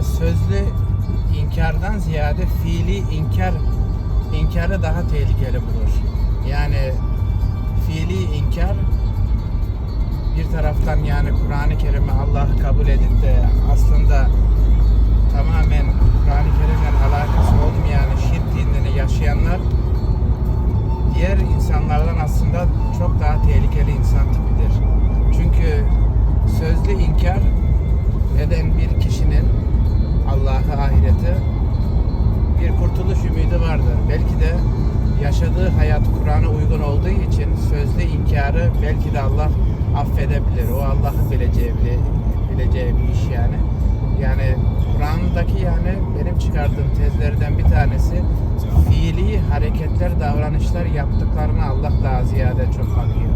sözlü inkardan ziyade fiili inkar inkarı daha tehlikeli bulur. Yani fiili inkar bir taraftan yani Kur'an-ı Kerim'i Allah kabul edip de aslında tamamen Kur'an-ı Kerim'le alakası olmayan şirk dinini yaşayanlar diğer insanlardan aslında çok daha tehlikeli kurtuluş ümidi vardır. Belki de yaşadığı hayat Kur'an'a uygun olduğu için sözlü inkarı belki de Allah affedebilir. O Allah'ın bileceği, bile- bileceği bir iş yani. Yani Kur'an'daki yani benim çıkardığım tezlerden bir tanesi fiili hareketler, davranışlar yaptıklarına Allah daha ziyade çok bakıyor.